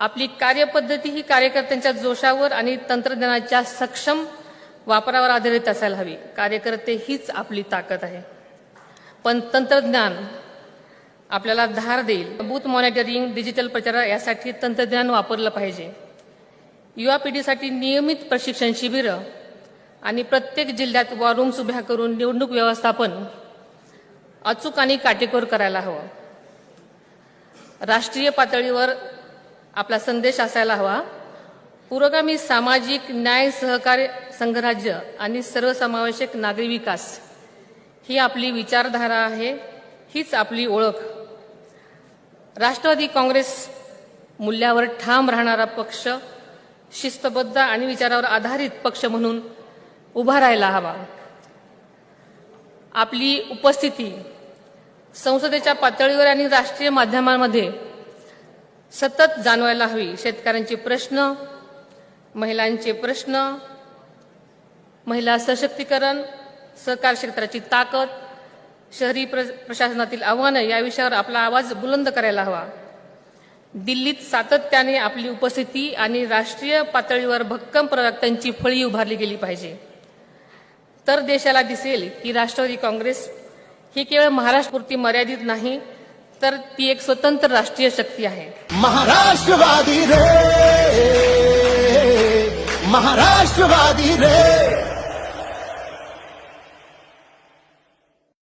आपली कार्यपद्धती ही कार्यकर्त्यांच्या जोशावर आणि तंत्रज्ञानाच्या सक्षम वापरावर आधारित असायला हवी. कार्यकर्ते हीच आपली ताकद आहे. पण तंत्रज्ञान आपल्याला धार देईल. बूथ मॉनिटरिंग डिजिटल प्रचार यासाठी तंत्रज्ञान वापरलं पाहिजे. युवा पिढीसाठी नियमित प्रशिक्षण शिबिरं आणि प्रत्येक जिल्ह्यात वॉर रूम्स उभ्या करून निवडणूक व्यवस्थापन अचूक आणि काटेकोर करायला हवं. राष्ट्रीय पातळीवर आपला संदेश असायला हवा. पुरोगामी सामाजिक न्याय सहकार्य संघराज्य आणि सर्वसमावेशक नागरी विकास ही आपली विचारधारा आहे हीच आपली ओळख. राष्ट्रवादी काँग्रेस मूल्यावर ठाम राहणारा पक्ष शिस्तबद्ध आणि विचारावर आधारित पक्ष म्हणून उभा राहायला हवा. आपली उपस्थिती संसदेच्या पातळीवर आणि राष्ट्रीय माध्यमांमध्ये सतत जाणवायला हवी. शेतकऱ्यांचे प्रश्न महिलांचे प्रश्न महिला सशक्तीकरण सहकार क्षेत्राची ताकद शहरी प्र प्रशासनातील आव्हानं या विषयावर आपला आवाज बुलंद करायला हवा. दिल्लीत सातत्याने आपली उपस्थिती आणि राष्ट्रीय पातळीवर भक्कम प्रवक्त्यांची फळी उभारली गेली पाहिजे. तर देशाला दिसेल की राष्ट्रवादी काँग्रेस ही केवळ महाराष्ट्रपुरती मर्यादित नाही तर ती एक स्वतंत्र राष्ट्रीय शक्ती आहे. महाराष्ट्रवादी रे महाराष्ट्रवादी रे.